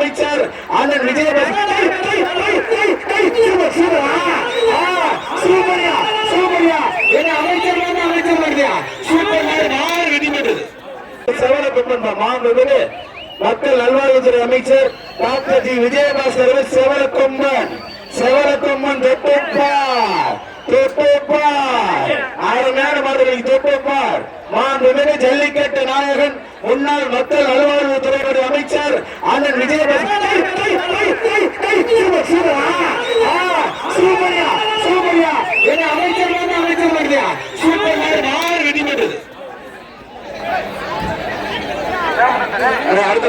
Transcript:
அமைச்சர் அண்ணன் Vijayabaskar super super என்ன அமைச்சர் அமைச்சர் வருதியா சூப்பர் மாறு வெடி பெற்றது செவலக்கொம்பன் மாண்புமிகு மக்கள் நல்வாழ்வுத்துறை அமைச்சர் டாக்டர் ஜி. விஜயபாஸ்கர் அவர்கள் செவலக்கொம்பன் செவலக்கொம்பன் தொட்டுப்பார் தொட்டுப்பார். அருமையான மாதிரி தொட்டுப்பார். மாண்புமிகு ஜல்லிக்கட்டு நாயகன் முன்னாள் மக்கள் நல்வாழ்வுத்துறை அண்ணன் ஆ, சூப்பர்யா சூப்பர்யா என்ன அமைச்சர் வந்து அமைச்சர் வருதியா சூப்பர் மாறு வெடி பெற்றது அடுத்த